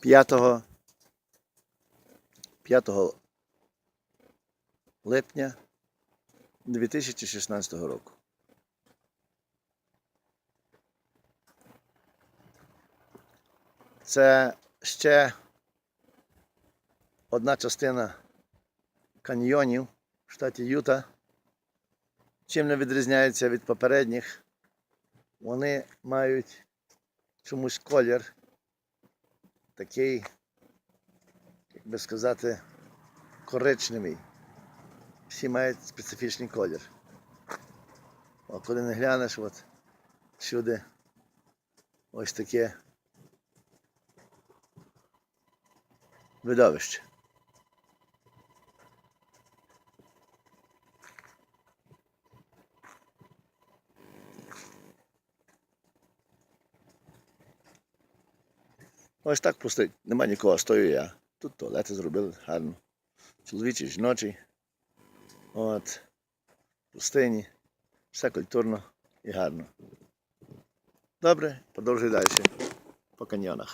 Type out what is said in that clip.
5, 5 липня 2016 року. Це ще одна частина каньйонів в штаті Юта. Чим не відрізняються від попередніх, вони мають чомусь колір такий, як би сказати, коричневий. Всі мають специфічний колір. А коли не глянеш, от всюди ось таке видовище. Ось так пустить. Нема нікого, стою я. Тут туалети зробили гарно. Чоловічі, жіночі. От. Пустині. Все культурно і гарно. Добре, продовжуй далі. По каньйонах.